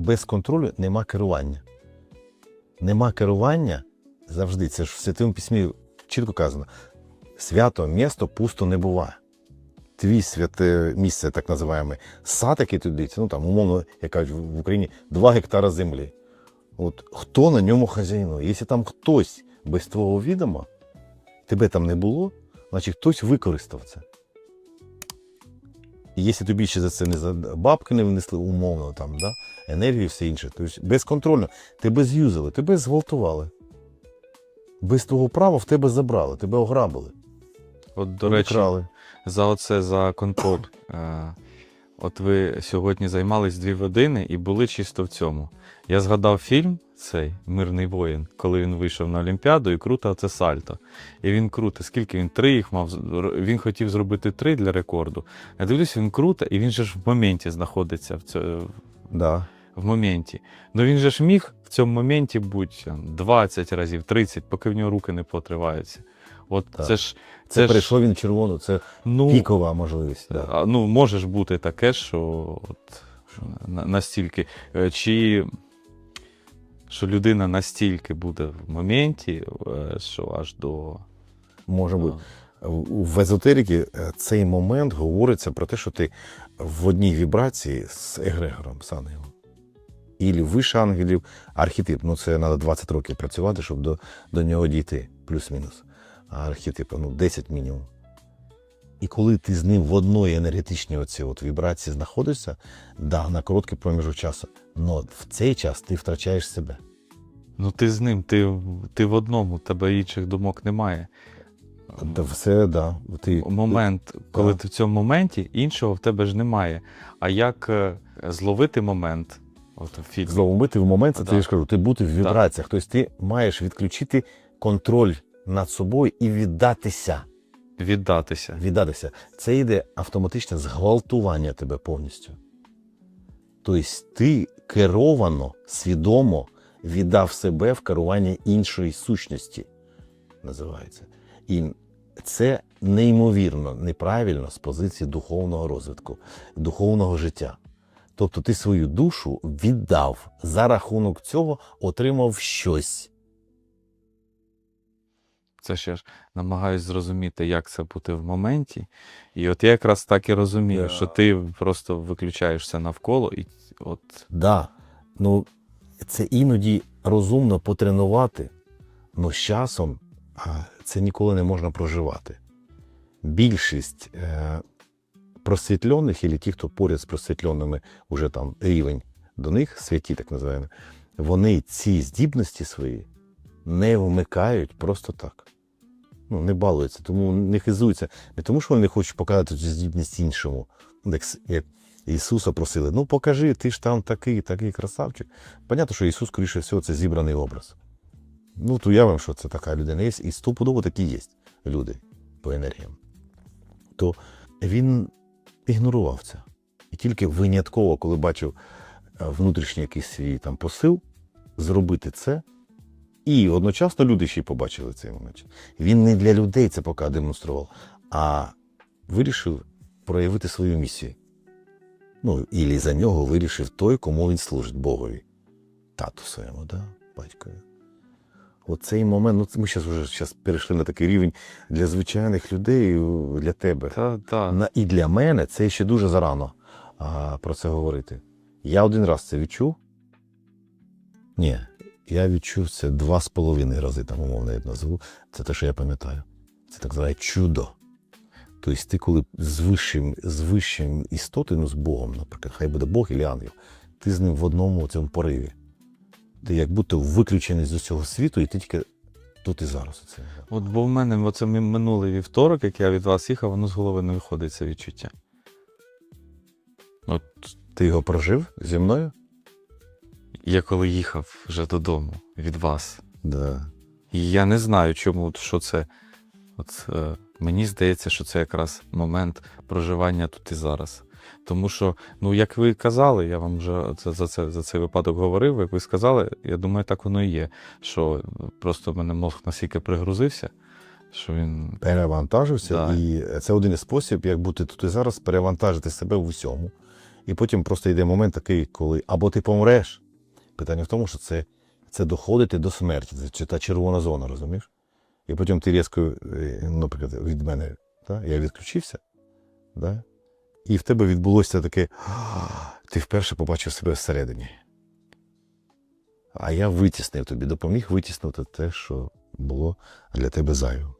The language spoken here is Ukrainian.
без контролю нема керування. Нема керування завжди. Це ж в святому письмі чітко казано: свято місто пусто не буває. Твій святе місце, так називаємо, сад, який туди, ну там, умовно, як кажуть в Україні, 2 гектара землі. От хто на ньому хазяїнує? Якщо там хтось без твого відома, тебе там не було, значить хтось використав це. І якщо тобі ще за це не за бабки не внесли умовно, там, да? енергію і все інше, то безконтрольно, тебе з'юзали, тебе зґвалтували. Без твого права в тебе забрали, тебе ограбили, От, до речі, вкрали. за оце за контроль. Е, От ви сьогодні займались дві години і були чисто в цьому. Я згадав фільм цей Мирний воїн, коли він вийшов на Олімпіаду і круто це сальто. І він круто, скільки він три їх мав. Він хотів зробити три для рекорду. Я дивлюсь, він круто, і він же ж в моменті знаходиться в цьому. Да. В моменті. Ну він же ж міг в цьому моменті бути 20 разів, 30, поки в нього руки не потриваються. От Так. це ж Це, це ж він червону, це ну, пікова можливість. Да. Ну, може ж бути таке, що, от, що настільки. е, Чи що людина настільки буде в моменті, е, що аж до. Може бути. В в езотериці е, цей момент говориться про те, що ти в одній вібрації з егрегором, з ангелом. Ілі вище ангелів, архетип. Ну, це треба 20 років працювати, щоб до, до нього дійти, плюс-мінус. А архетип, ну, 10 мінімум. І коли ти з ним в одної енергетичній оці от вібрації знаходишся, да, на короткий проміжок часу, але в цей час ти втрачаєш себе. Ну, ти з ним, ти, ти в одному, у тебе інших думок немає. Та все, да. Ти, Момент, коли Да. ти в цьому моменті, іншого в тебе ж немає. А як е, зловити момент? От в фільмі. Знову бити в момент, це Да. ти ж кажу, ти бути в вібраціях. Тобто ти маєш відключити контроль над собою і віддатися. Віддатися. Віддатися. Це йде автоматичне зґвалтування тебе повністю. Тобто ти керовано, свідомо віддав себе в керування іншої сущності, називається. І це неймовірно неправильно з позиції духовного розвитку, духовного життя. Тобто ти свою душу віддав за рахунок цього, отримав щось. Це ще ж намагаюсь зрозуміти, як це бути в моменті. І от я якраз так і розумію, Я- що ти просто виключаєшся навколо, і от Да, ну це іноді розумно потренувати, але з часом це ніколи не можна проживати. Більшість е, просвітлених, або ті, хто поряд з просвітленими, вже там рівень до них, святі, так називаємо, вони ці здібності свої не вмикають просто так. Ну, не балуються, тому не хизуються. Не тому, що вони хочуть показати здібність іншому. Як, як Ісуса просили, ну покажи, ти ж там такий, такий красавчик. Понятно, що Ісус, скоріше всього, це зібраний образ. Ну, то уявимо, що це така людина є, і стопудово такі є люди по енергіям. То він ігнорував це. І тільки винятково, коли бачив е, внутрішній якийсь свій там посил, зробити це. І одночасно люди ще й побачили цей момент. Він не для людей це поки демонстрував, а вирішив проявити свою місію. Ну, і за нього вирішив той, кому він служить Богові. Тату своєму, да? батькові. Оцей момент, ну ми зараз вже щас перейшли на такий рівень для звичайних людей, для тебе. та, та, На, і для мене це ще дуже зарано а, про це говорити. Я один раз це відчув. Ні, я відчув це два з половиною рази, там, умовно, я назву. Це те, що я пам'ятаю. Це так зване чудо. Тобто, ти, коли з вищим, з вищим істотою, ну, з Богом, наприклад, хай буде Бог і ангел, ти з ним в одному цьому пориві. Ти як будто виключений з усього світу, і ти тільки тут і зараз. Оце. От бо в мене оце минулий вівторок, як я від вас їхав, воно з голови не виходить це відчуття. От Ти його прожив зі мною? Я коли їхав вже додому від вас, Да. і я не знаю, чому що це. От, е, мені здається, що це якраз момент проживання тут і зараз. Тому що, ну як ви казали, я вам вже це, за, це, за цей випадок говорив, як ви сказали, я думаю, так воно і є. Що просто в мене мозг настільки пригрузився, що він. перевантажився, Да. і це один із спосіб, як бути тут і зараз, перевантажити себе в усьому. І потім просто йде момент такий, коли або ти помреш. Питання в тому, що це, це доходити до смерті. Це та червона зона, розумієш? І потім ти різко, е, наприклад, від мене, да? я відключився, да? і в тебе відбулося таке, ти вперше побачив себе всередині. А я витіснив тобі, допоміг витіснити те, що було для тебе зайвим.